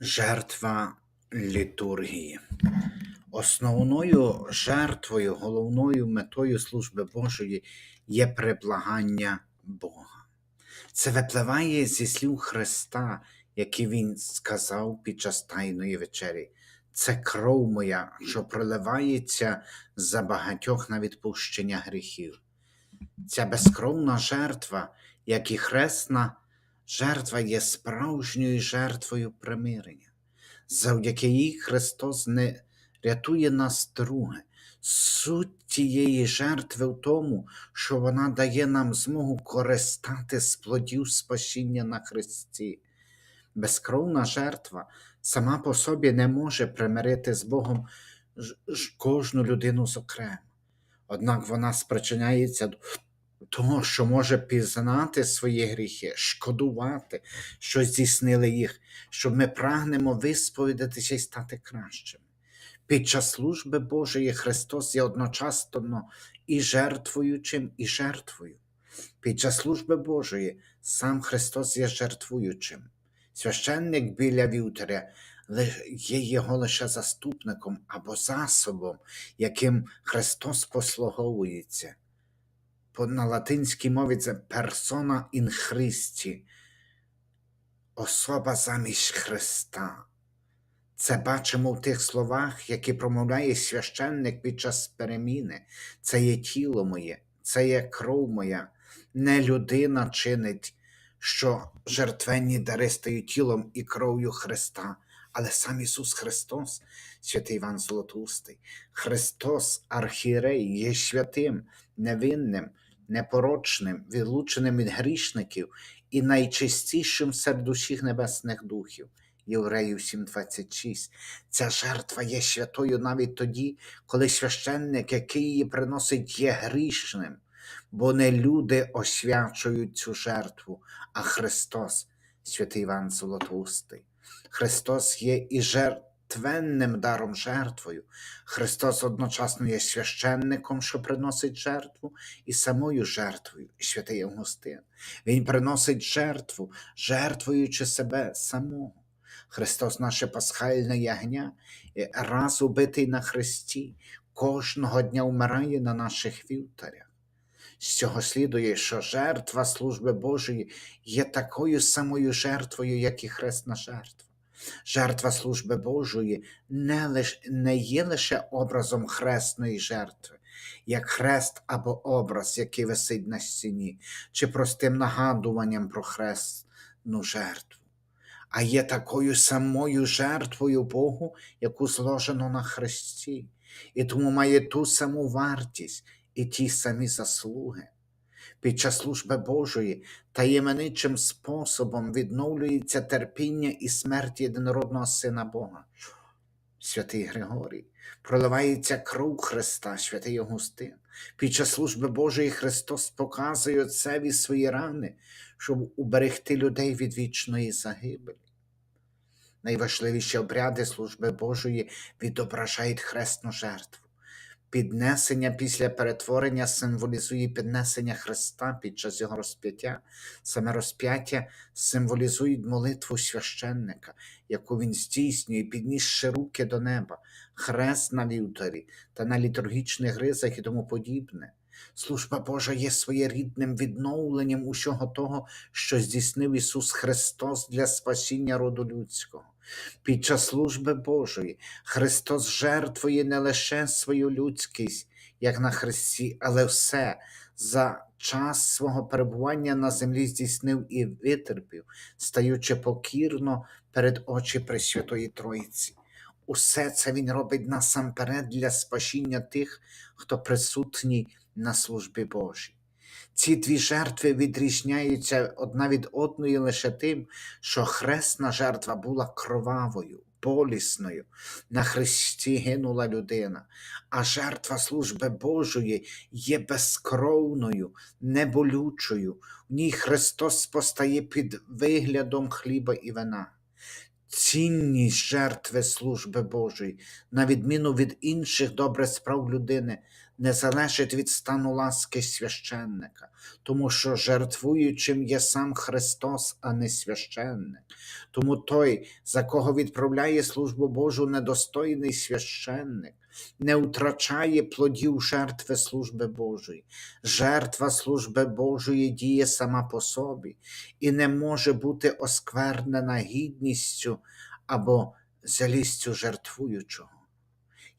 Жертва літургії. Основною жертвою, головною метою служби Божої є приблагання Бога. Це випливає зі слів Христа, які Він сказав під час Тайної вечері. Це кров моя, що проливається за багатьох на відпущення гріхів. Ця безкровна жертва, як і хресна жертва, є справжньою жертвою примирення. Завдяки їй Христос не рятує нас друге. Суть тієї жертви в тому, що вона дає нам змогу користати з плодів спасіння на Христі. Безкровна жертва сама по собі не може примирити з Богом кожну людину зокрема. Однак вона спричиняється того, що може пізнати свої гріхи, шкодувати, що здійснили їх, що ми прагнемо висповідатися і стати кращими. Під час служби Божої Христос є одночасно і жертвуючим, і жертвою. Під час служби Божої сам Христос є жертвуючим. Священник біля вівтаря є його лише заступником або засобом, яким Христос послуговується. На латинській мові це persona in Christi, особа замість Христа. Це бачимо в тих словах, які промовляє священник під час переміни. Це є тіло моє, це є кров моя. Не людина чинить, що жертвенні дари стають тілом і кров'ю Христа, але сам Ісус Христос, святий Іван Золотустий. Христос, архієрей, є святим, невинним, непорочним, відлученим від грішників і найчистішим серед усіх небесних духів. Євреїв 7:26. Ця жертва є святою навіть тоді, коли священник, який її приносить, є грішним, бо не люди освячують цю жертву, а Христос, святий Іван Золотоустий. Христос є і жертвенним даром жертвою. Христос одночасно є священником, що приносить жертву, і самою жертвою, і святий Августин. Він приносить жертву, жертвуючи себе самого. Христос наше пасхальне ягня, раз убитий на хресті, кожного дня вмирає на наших вівтарях. З цього слідує, що жертва служби Божої є такою самою жертвою, як і хресна жертва. Жертва служби Божої не, лиш, не є лише образом хресної жертви, як хрест або образ, який висить на стіні, чи простим нагадуванням про хресну жертву а є такою самою жертвою Богу, яку зложено на хресті, і тому має ту саму вартість і ті самі заслуги. Під час служби Божої таємничим способом відновлюється терпіння і смерть єдинородного Сина Бога. Святий Григорій, проливається кров Христа, святий Августин. Під час служби Божої Христос показує Отцеві свої рани, щоб уберегти людей від вічної загибелі. Найважливіші обряди служби Божої відображають хресну жертву. Піднесення після перетворення символізує піднесення Христа під час його розп'яття. Саме розп'яття символізує молитву священника, яку він здійснює, піднісши руки до неба, хрест на вівтарі та на літургічних ризах і тому подібне. Служба Божа є своєрідним відновленням усього того, що здійснив Ісус Христос для спасіння роду людського. Під час служби Божої Христос жертвує не лише свою людськість, як на Христі, але все за час свого перебування на землі здійснив і витерпів, стаючи покірно перед очі Пресвятої Троїці. Усе це Він робить насамперед для спасіння тих, хто присутній на службі Божій. Ці дві жертви відрізняються одна від одної лише тим, що хресна жертва була кровавою, болісною. На хресті гинула людина, а жертва служби Божої є безкровною, неболючою. В ній Христос постає під виглядом хліба і вина. Цінність жертви служби Божої, на відміну від інших добрих справ людини, не залежить від стану ласки священника, тому що жертвуючим є сам Христос, а не священник. Тому той, за кого відправляє службу Божу недостойний священник, не втрачає плодів жертви служби Божої. Жертва служби Божої діє сама по собі і не може бути осквернена гідністю або залістю жертвуючого.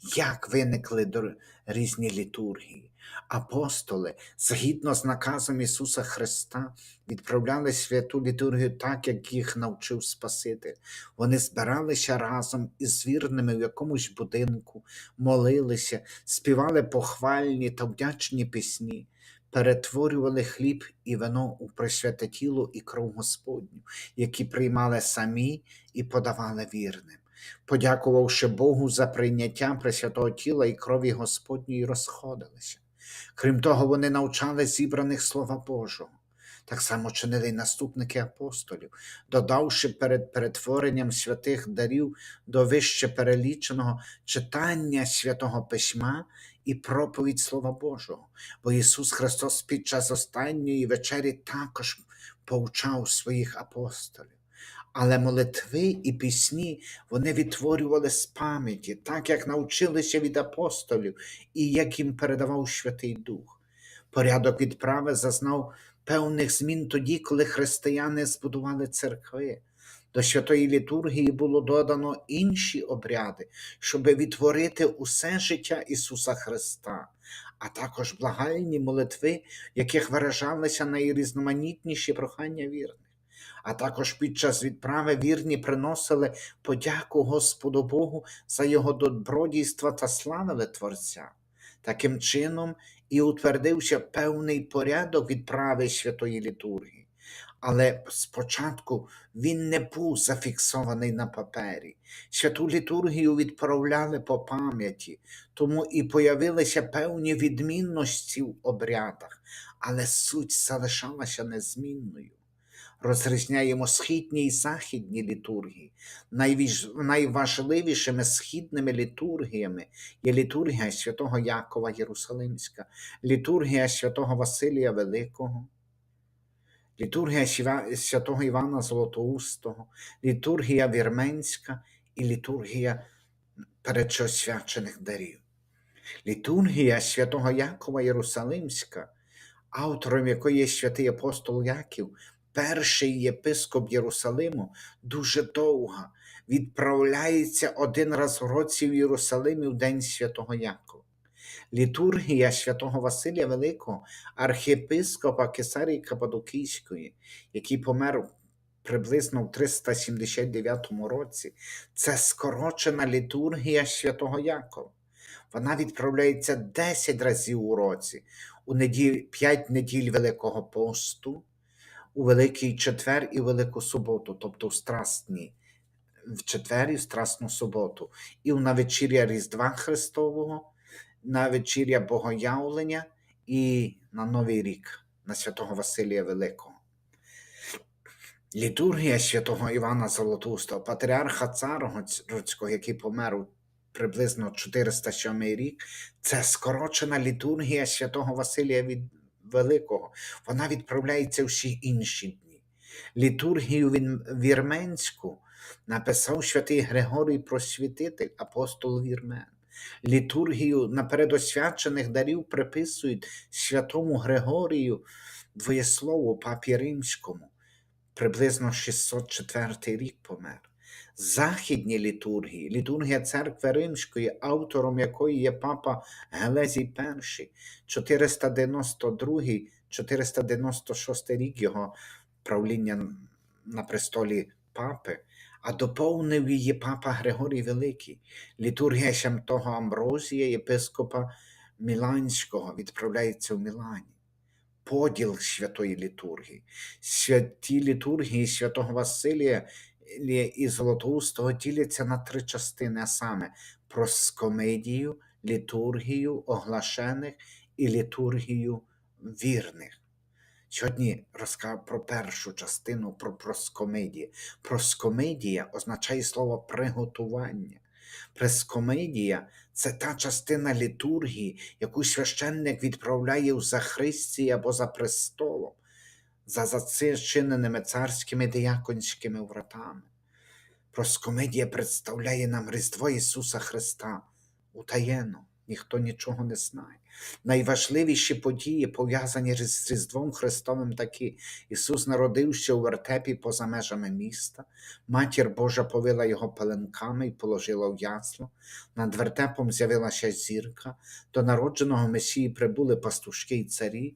Як виникли різні літургії? Апостоли, згідно з наказом Ісуса Христа, відправляли святу літургію так, як їх навчив Спаситель. Вони збиралися разом із вірними в якомусь будинку, молилися, співали похвальні та вдячні пісні, перетворювали хліб і вино у присвяте тіло і кров Господню, які приймали самі і подавали вірним подякувавши Богу за прийняття Пресвятого тіла і крові Господньої, розходилися. Крім того, вони навчали зібраних Слова Божого. Так само чинили й наступники апостолів, додавши перед перетворенням святих дарів до вище переліченого читання святого письма і проповідь Слова Божого. Бо Ісус Христос під час останньої вечері також повчав своїх апостолів. Але молитви і пісні вони відтворювали з пам'яті, так як навчилися від апостолів і як їм передавав Святий Дух. Порядок відправи зазнав певних змін тоді, коли християни збудували церкви. До святої літургії було додано інші обряди, щоб відтворити усе життя Ісуса Христа, а також благальні молитви, в яких виражалися найрізноманітніші прохання вірних а також під час відправи вірні приносили подяку Господу Богу за його добродійства та славили Творця. Таким чином і утвердився певний порядок відправи святої літургії. Але спочатку він не був зафіксований на папері. Святу літургію відправляли по пам'яті, тому і появилися певні відмінності в обрядах, але суть залишалася незмінною розрізняємо східні і західні літургії. Найважливішими східними літургіями є літургія святого Якова Єрусалимська, літургія святого Василія Великого, літургія святого Івана Золотоустого, літургія Вірменська і літургія передчосвячених дарів. Літургія святого Якова Єрусалимська, автором якої є святий апостол Яків, перший єпископ Єрусалиму, дуже довга, відправляється один раз в році в Єрусалимі в День Святого Якова. Літургія святого Василія Великого, архієпископа Кесарії Кападокійської, який помер приблизно в 379 році, це скорочена літургія святого Якова. Вона відправляється 10 разів у році, у неділь, 5 неділь Великого посту, у Великий четвер і Велику суботу, тобто в страстні, в четвер і в страсну суботу, і на вечір'я Різдва Христового, на вечір'я Богоявлення і на Новий рік, на святого Василія Великого. Літургія святого Івана Золотоустого, патріарха Царгородського, який помер у приблизно 407 рік, це скорочена літургія святого Василія від Великого. Вона відправляється всі інші дні. Літургію вірменську написав святий Григорій Просвітитель, апостол Вірмен. Літургію напередосвячених дарів приписують святому Григорію двоєслову папі Римському, приблизно 604 рік помер. Західні літургії, літургія церкви Римської, автором якої є папа Гелезій І, 492-496 рік його правління на престолі папи, а доповнив її папа Григорій Великий. Літургія Святого Амброзія, єпископа Міланського, відправляється в Мілані. Поділ святої літургії. Святі літургії святого Василія і Золотоустого діляться на три частини, а саме проскомедію, літургію оглашених і літургію вірних. Сьогодні розкажу про першу частину про проскомедію. Проскомедія означає слово приготування. Прескомедія це та частина літургії, яку священник відправляє в Захристі або за престолом, за зачиненими царськими дияконськими вратами. Проскомедія представляє нам Різдво Ісуса Христа утаєно, ніхто нічого не знає. Найважливіші події, пов'язані з Різдвом Христовим, такі: Ісус народився у вертепі поза межами міста, матір Божа повила його пеленками і положила в ясло. Над вертепом з'явилася зірка, до народженого Месії прибули пастушки й царі.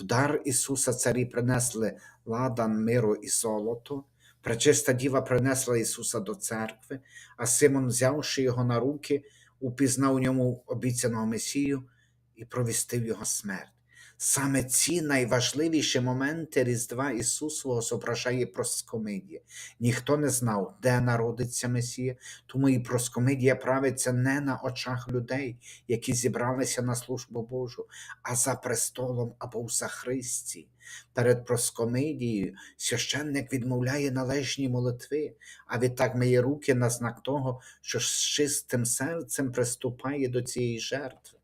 В дар Ісуса царі принесли ладан, миру і золото. Пречиста діва принесла Ісуса до церкви, а Симон, взявши його на руки, упізнав у ньому обіцяного Месію і провістив його смерть. Саме ці найважливіші моменти Різдва Ісусового зображає проскомидія. Ніхто не знав, де народиться Месія, тому і проскомидія правиться не на очах людей, які зібралися на службу Божу, а за престолом або в Захристі. Перед проскомидією священник відмовляє належні молитви, а відтак миє руки на знак того, що з чистим серцем приступає до цієї жертви.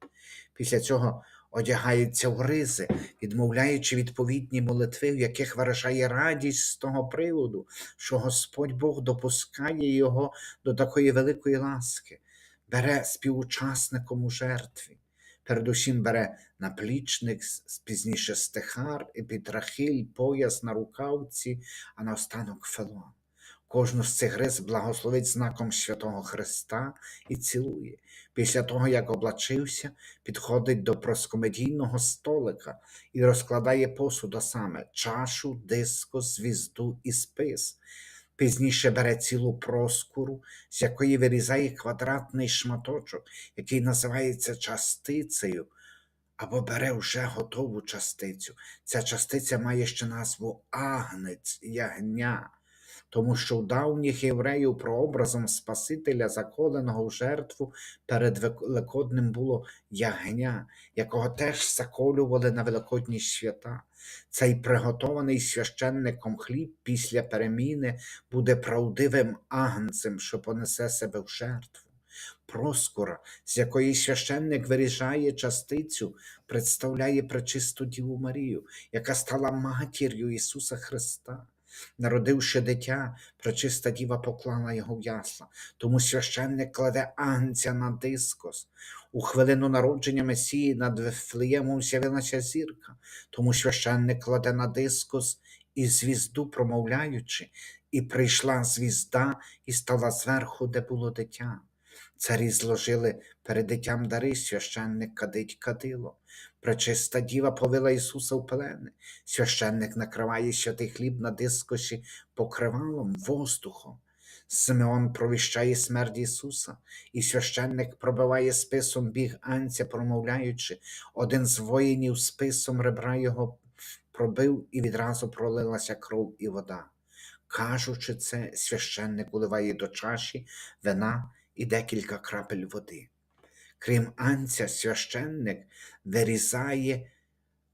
Після цього одягається в ризи, відмовляючи відповідні молитви, в яких виражає радість з того приводу, що Господь Бог допускає його до такої великої ласки, бере співучасником у жертві. Передусім бере наплічник, пізніше стихар, епітрахиль, пояс на рукавці, а наостанок фелон. Кожну з цих рис благословить знаком святого Христа і цілує. Після того, як облачився, підходить до проскомедійного столика і розкладає посуда саме чашу, дискос, звізду і спис. Пізніше бере цілу проскуру, з якої вирізає квадратний шматочок, який називається частицею, або бере вже готову частицю. Ця частиця має ще назву агнець, ягня тому що у давніх євреїв прообразом Спасителя, заколеного в жертву перед Великодним було ягня, якого теж заколювали на Великодні свята. Цей приготований священником хліб після переміни буде правдивим агнцем, що понесе себе в жертву. Проскура, з якої священник виріжає частицю, представляє пречисту Діву Марію, яка стала матір'ю Ісуса Христа. Народивши дитя, пречиста діва поклала його в ясла, тому священник кладе агнця на дискос. У хвилину народження Месії над Вифлеємом з'явилася зірка, тому священник кладе на дискос і звізду промовляючи, і прийшла звізда і стала зверху, де було дитя. Царі зложили перед дитям дари, священник кадить кадило. Пречиста діва повела Ісуса в пелени. Священник накриває святий хліб на дискоші покривалом, воздухом. Симеон провіщає смерть Ісуса, і священник пробиває списом біг анця, промовляючи, один з воїнів списом ребра його пробив, і відразу пролилася кров і вода. Кажучи це, священник уливає до чаші вина і декілька крапель води. Крім анця, священник вирізає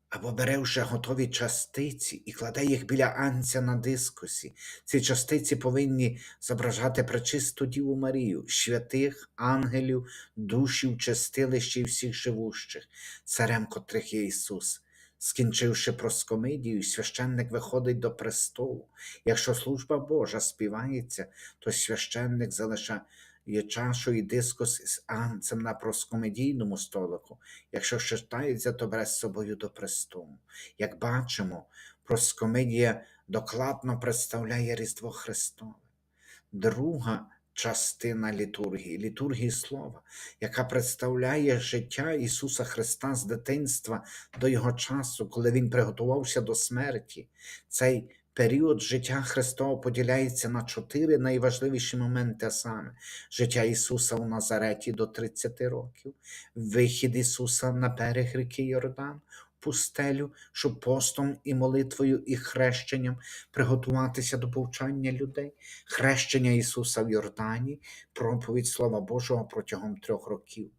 або бере вже готові частиці і кладе їх біля анця на дискусі. Ці частиці повинні зображати пречисту Діву Марію, святих, ангелів, душів, чистилища і всіх живущих, царем котрих є Ісус. Скінчивши проскомидію, священник виходить до престолу. Якщо служба Божа співається, то священник залишає є чашу і дискус з анцем на проскомедійному столику. Якщо читається, то бере з собою до престолу. Як бачимо, проскомедія докладно представляє Різдво Христове. Друга частина літургії, літургії слова, яка представляє життя Ісуса Христа з дитинства до Його часу, коли Він приготувався до смерті. Цей період життя Христова поділяється на чотири найважливіші моменти, а саме життя Ісуса у Назареті до 30 років, вихід Ісуса на берег ріки Йордан, пустелю, щоб постом і молитвою і хрещенням приготуватися до повчання людей, хрещення Ісуса в Йордані, проповідь Слова Божого протягом трьох років.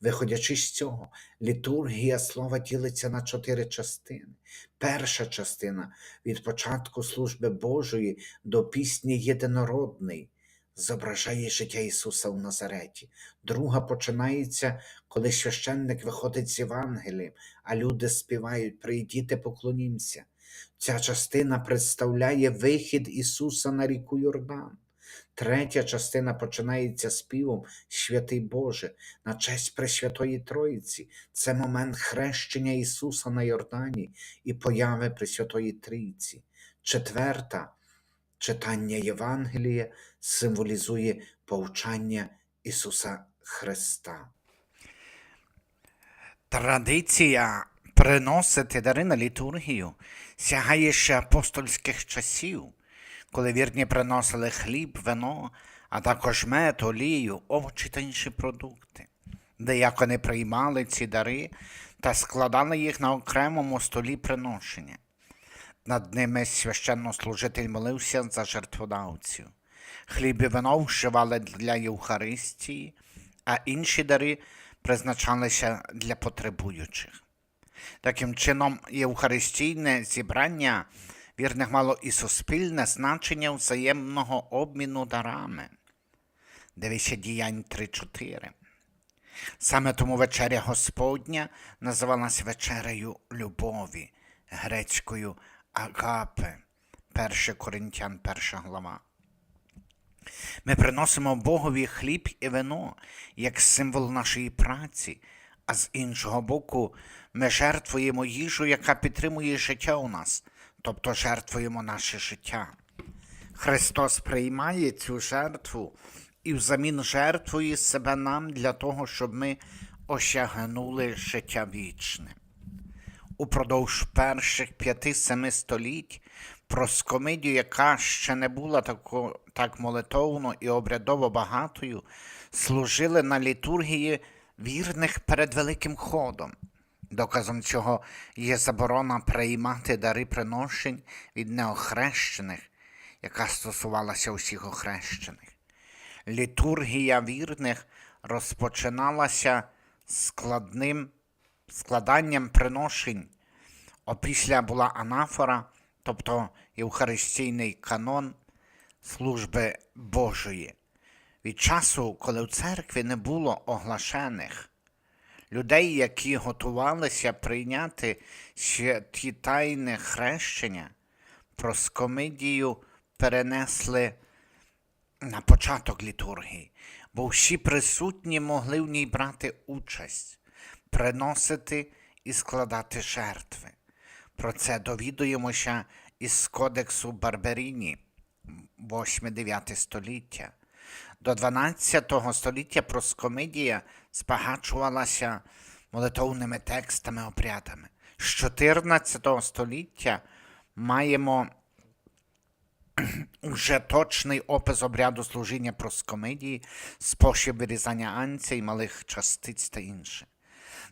Виходячи з цього, літургія слова ділиться на чотири частини. Перша частина від початку служби Божої до пісні Єдинородний, зображає життя Ісуса в Назареті. Друга починається, коли священник виходить з Євангелієм, а люди співають Прийдіте, поклонімся. Ця частина представляє вихід Ісуса на ріку Йордан. Третя частина починається співом Святий Боже на честь Пресвятої Троїці. Це момент хрещення Ісуса на Йордані і появи Пресвятої Трійці. Четверта читання Євангелія символізує повчання Ісуса Христа. Традиція приносити дари на літургію сягає ще апостольських часів, коли вірні приносили хліб, вино, а також мед, олію, овочі та інші продукти. Деякони приймали ці дари та складали їх на окремому столі приношення. Над ними священнослужитель молився за жертводавців. Хліб і вино вживали для Євхаристії, а інші дари призначалися для потребуючих. Таким чином, Євхаристійне зібрання вірних мало і суспільне значення взаємного обміну дарами. Дивися діянь 3.4. Саме тому вечеря Господня називалась вечерею любові, грецькою агапе, 1 Коринтян, 1 глава. Ми приносимо Богові хліб і вино як символ нашої праці, а з іншого боку, ми жертвуємо їжу, яка підтримує життя у нас, тобто жертвуємо наше життя. Христос приймає цю жертву і взамін жертвує себе нам для того, щоб ми осягнули життя вічне. Упродовж перших п'яти-семи століть проскомидію, яка ще не була тако, так молитовно і обрядово багатою, служили на літургії вірних перед Великим ходом. Доказом цього є заборона приймати дари приношень від неохрещених, яка стосувалася усіх охрещених. Літургія вірних розпочиналася складним складанням приношень. Опісля була анафора, тобто Євхаристійний канон служби Божої. Від часу, коли в церкві не було оглашених людей, які готувалися прийняти святі тайне хрещення, проскомидію перенесли на початок літургії, бо всі присутні могли в ній брати участь, приносити і складати жертви. Про це довідуємося із Кодексу Барберіні, 8-9 століття. До 12 століття проскомидія збагачувалася молитовними текстами, обрядами. З 14 століття маємо вже точний опис обряду служіння проскомидії, спосіб вирізання анця і малих частиць та інше.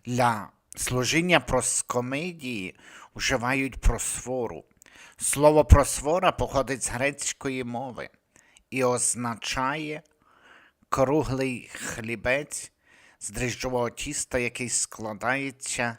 Для служіння проскомидії вживають просфору. Слово просфора походить з грецької мови і означає круглий хлібець з дріжджового тіста, який складається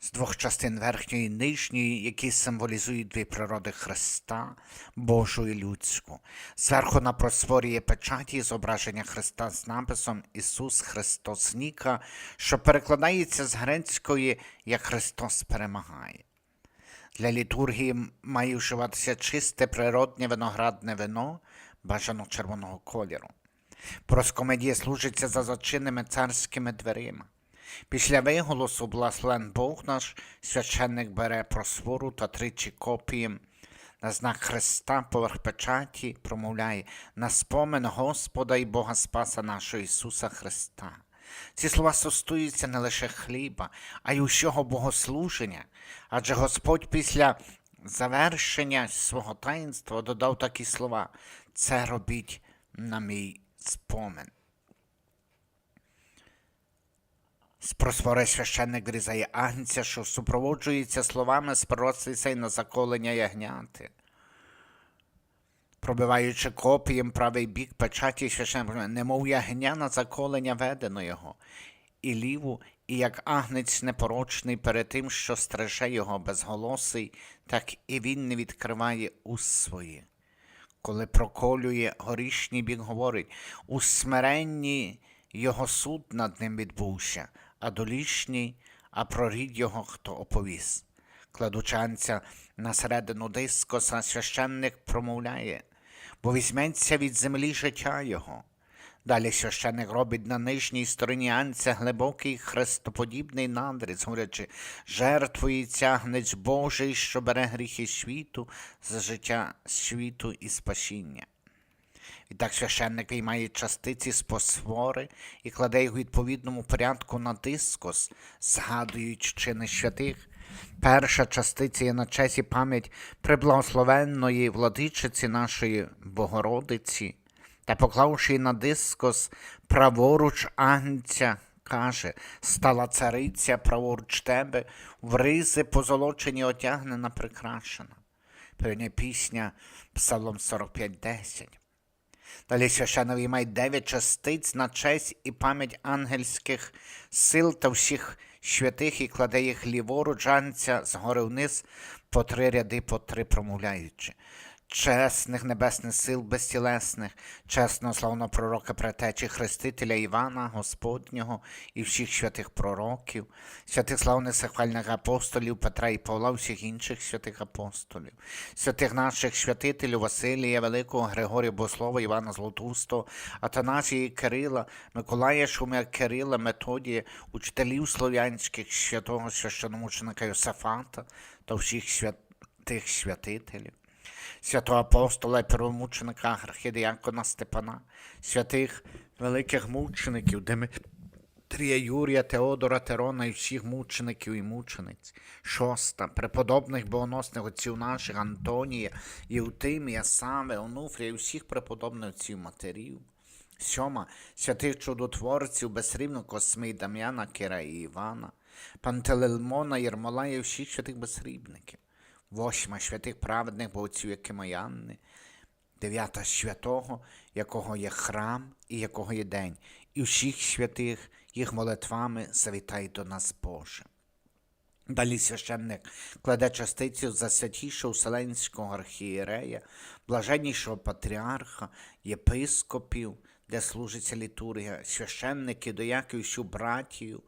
з двох частин верхньої і нижньої, які символізують дві природи Христа, Божу і людську. Зверху на просфорі є печаті зображення Христа з написом Ісус Христос Ніка, що перекладається з грецької як Христос перемагає. Для літургії має вживатися чисте природне виноградне вино, бажано червоного кольору. Проскомедія служиться за зачинними царськими дверима. Після виголосу благословен Бог наш, священник бере просвору та тричі копії на знак Христа поверх печаті промовляє на спомин Господа і Бога Спаса нашого Ісуса Христа. Ці слова стосуються не лише хліба, а й усього богослуження, адже Господь після завершення свого таїнства додав такі слова: це робіть на мій спомин. З просфори священник вирізає агнця, що супроводжується словами з пророцтва на заколення ягняти. Пробиваючи копієм правий бік печаті священник, немов ягня на заколення ведено його, і ліву, і як агнець непорочний перед тим, що стриже його безголосий, так і він не відкриває уст свої. коли проколює горішній бік, говорить, у смиренні його суд над ним відбувся, а долішній, а про рід його хто оповість. Кладучанця на середину дискоса священник промовляє, бо візьметься від землі життя його. Далі священник робить на нижній стороні анця глибокий хрестоподібний надріз, говорячи, жертвою тягнець Божий, що бере гріхи світу за життя світу і спасіння. Відтак священник виймає частиці з посвори і кладе їх у відповідному порядку на дискос, згадуючи чини святих. Перша частиця на чесі пам'ять приблагословенної владичиці нашої Богородиці, та поклавши на дискос праворуч агнця, каже, стала цариця праворуч тебе, в ризи позолочені одягнена, прикрашена. Передня пісня Псалом 45.10. Далі священові має дев'ять частиць на честь і пам'ять ангельських сил та всіх святих і кладе їх ліворуч анця згори вниз по три ряди, по три промовляючи. Чесних небесних сил безтілесних, чесного славного пророка претечі Хрестителя Івана, Господнього і всіх святих пророків, святих славних сахвальних апостолів Петра і Павла, всіх інших святих апостолів, святих наших святителів Василія Великого, Григорія Бослова, Івана Златустого, Атанасія Кирила, Миколая Шумя Кирила, Методія, учителів слов'янських, святого священомученика Йосафата та всіх святих святителів святого апостола і первомученика архідіякона Степана, святих великих мучеників, Димитрія Юрія, Теодора, Терона і всіх мучеників і мучениць. Шоста, преподобних богоносних отців наших Антонія, Євтимія, Сави, Онуфрія і всіх преподобних отців матерів. Сьома святих чудотворців безсрівно Косми, Дам'яна, Кира і Івана, Пантелеймона, Єрмолая і всіх святих безсрібників. Восьма святих праведних богоців, як Кимоянни, дев'ята святого, якого є храм і якого є день, і всіх святих їх молитвами завітай до нас Боже. Далі священник кладе частицю за святішого Вселенського архієрея, блаженнішого патріарха, єпископів, де служиться літургія, священники, до якої всю братію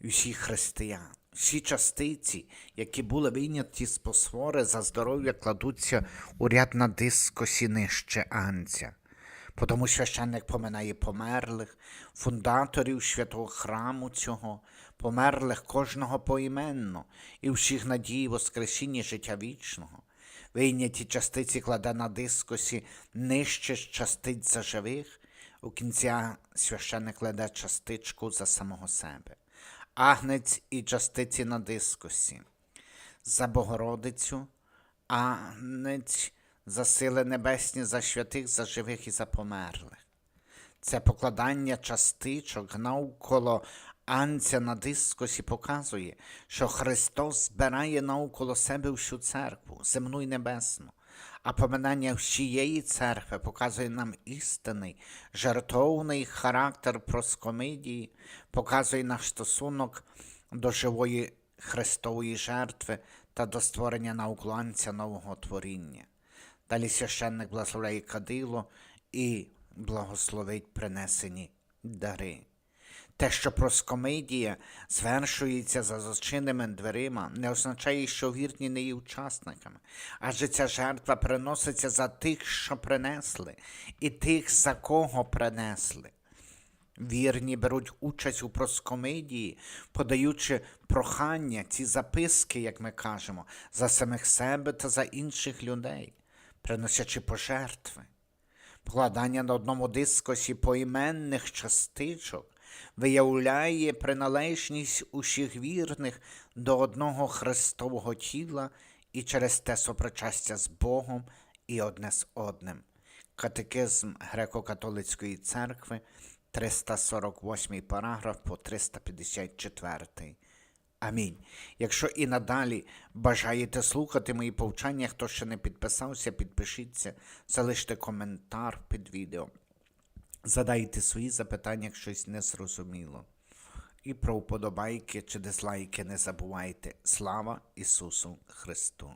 і всіх християн. Всі частиці, які були вийняті з посвори за здоров'я, кладуться у ряд на дискосі нижче анця. Потому священник поминає померлих, фундаторів святого храму цього, померлих кожного поіменно і всіх надій Воскресіння життя вічного. Вийняті частиці кладе на дискосі нижче частиць за живих, у кінці священник кладе частичку за самого себе агнець і частиці на дискусі. За Богородицю, агнець за сили небесні, за святих, за живих і за померлих. Це покладання частичок навколо анця на дискусі показує, що Христос збирає навколо себе всю церкву, земну і небесну, а поминання всієї церкви показує нам істинний, жертовний характер проскомидії, показує наш стосунок до живої Христової жертви та до створення наукланця нового творіння. Далі священник благословляє кадило і благословить принесені дари. Те, що проскомидія звершується за зачиненими дверима, не означає, що вірні не є учасниками, адже ця жертва приноситься за тих, що принесли, і тих, за кого принесли. Вірні беруть участь у проскомидії, подаючи прохання, ці записки, як ми кажемо, за самих себе та за інших людей, приносячи пожертви. Покладання на одному дискосі поіменних частичок виявляє приналежність усіх вірних до одного Христового тіла і через те сопричастя з Богом і одне з одним. Катехизм Греко-католицької церкви, 348 параграф по 354. Амінь. Якщо і надалі бажаєте слухати мої повчання, хто ще не підписався, підпишіться, залиште коментар під відео. Задайте свої запитання, як щось не зрозуміло. І про вподобайки чи дизлайки не забувайте. Слава Ісусу Христу!